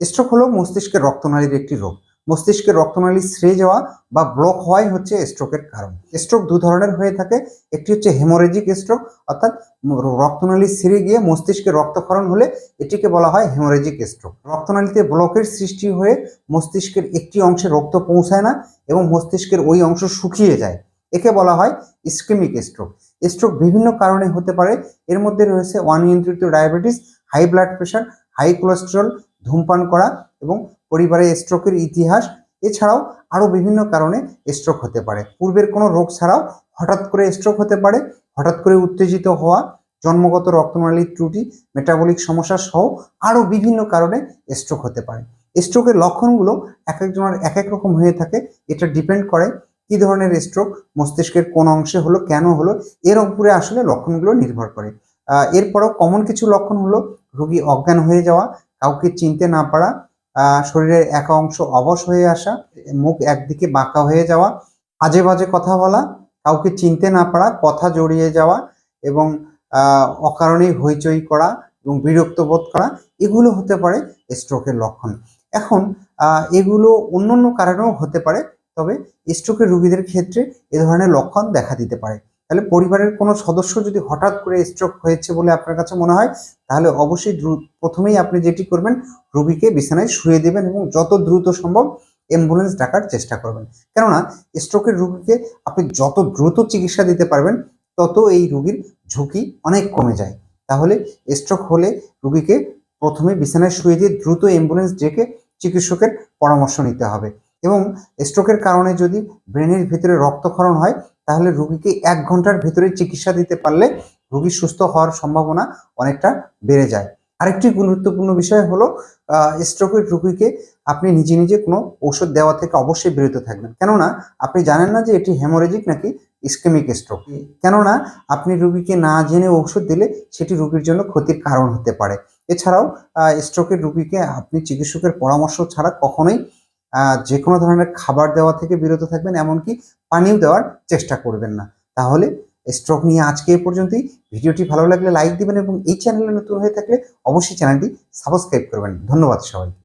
Stroke হলো মস্তিষ্কের রক্তনালীর একটি রোগ। মস্তিষ্কের রক্তনালী ছেড়ে যাওয়া বা ব্লক হওয়াই হচ্ছে স্ট্রোকের কারণ। স্ট্রোক দু ধরনের হয়ে থাকে। একটি হচ্ছে হেমোরেজিক স্ট্রোক অর্থাৎ রক্তনালী ছিঁড়ে গিয়ে মস্তিষ্কে রক্তক্ষরণ হলে এটিকে বলা হয় হেমোরেজিক স্ট্রোক রক্তনালীতে ব্লকের সৃষ্টি হয়ে মস্তিষ্কের একটি অংশে রক্ত পৌঁছায় না এবং মস্তিষ্কের ওই অংশ শুকিয়ে যায়। একে বলা হয় ইস্কেমিক স্ট্রোক স্ট্রোক বিভিন্ন কারণে হতে পারে। এর মধ্যে রয়েছে অনিয়ন্ত্রিত diabetes high blood pressure high cholesterol ধূমপান করা এবং পরিবারে স্ট্রোকের ইতিহাস, এছাড়াও আরও বিভিন্ন কারণে স্ট্রোক হতে পারে। পূর্বের কোনো রোগ ছাড়াও হঠাৎ করে স্ট্রোক হতে পারে, হঠাৎ করে উত্তেজিত হওয়া, জন্মগত রক্তনালীর ত্রুটি মেটাবলিক সমস্যা সহ আরও বিভিন্ন কারণে স্ট্রোক হতে পারে। স্ট্রোকের লক্ষণগুলো এক একজনের এক এক রকম হয়ে থাকে। এটা ডিপেন্ড করে কী ধরনের স্ট্রোক মস্তিষ্কের কোন অংশে হলো, কেন হলো, এর উপরে আসলে লক্ষণগুলো নির্ভর করে। এরপরেও কমন কিছু লক্ষণ হলো, রোগী অজ্ঞান হয়ে যাওয়া কাউকে চিনতে না পারা শরীরের এক অংশ অবশ হয়ে আসা, মুখ একদিকে বাঁকা হয়ে যাওয়া, আজে বাজে কথা বলা, কাউকে চিনতে না পারা, কথা জড়িয়ে যাওয়া এবং অকারণেই হইচই করা এবং বিরক্ত বোধ করা, এগুলো হতে পারে স্ট্রোকের লক্ষণ। এখন এগুলো অন্য অন্য কারণেও হতে পারে, তবে স্ট্রোকের রোগীদের ক্ষেত্রে এ ধরনের লক্ষণ দেখা দিতে পারে। তাহলে পরিবারের কোনো সদস্য যদি হঠাৎ করে স্ট্রোক হয়েছে বলে আপনার কাছে মনে হয়, তাহলে অবশ্যই প্রথমেই আপনি যেটি করবেন, রোগীকে বিছানায় শুয়ে দেবেন এবং যত দ্রুত সম্ভব অ্যাম্বুলেন্স ডাকার চেষ্টা করবেন। কেননা স্ট্রোকের রোগীকে আপনি যত দ্রুত চিকিৎসা দিতে পারবেন, তত এই রোগীর ঝুঁকি অনেক কমে যায়। তাহলে স্ট্রোক হলে রোগীকে প্রথমে বিছানায় শুয়ে দিয়ে দ্রুত অ্যাম্বুলেন্স ডেকে চিকিৎসকের পরামর্শ নিতে হবে। এবং স্ট্রোকের কারণে যদি ব্রেনের ভিতরে রক্তক্ষরণ হয়, তাহলে রোগীকে এক ঘণ্টার ভিতরে চিকিৎসা দিতে পারলে রোগী সুস্থ হওয়ার সম্ভাবনা অনেকটা বেড়ে যায়। আরেকটি গুরুত্বপূর্ণ বিষয় হলো স্ট্রোকের রোগীকে আপনি নিজে নিজে কোনো ঔষধ দেওয়া থেকে অবশ্যই বিরত থাকবেন। কেননা, আপনি জানেন না যে এটি হেমোরেজিক নাকি ইস্কেমিক স্ট্রোক কেননা, আপনি রুগীকে না জেনে ঔষধ দিলে সেটি রুগীর জন্য ক্ষতির কারণ হতে পারে। এছাড়াও স্ট্রোকের রুগীকে আপনি চিকিৎসকের পরামর্শ ছাড়া কখনোই যে কোনো ধরনের খাবার দেওয়া থেকে বিরত থাকবেন, এমনকি পানিও দেওয়ার চেষ্টা করবেন না। তাহলে স্ট্রোক নিয়ে আজকে এই পর্যন্তই। ভিডিওটি ভালো লাগলে লাইক দিবেন এবং এই চ্যানেলে নতুন হয়ে থাকলে অবশ্যই চ্যানেলটি সাবস্ক্রাইব করবেন। ধন্যবাদ সবাই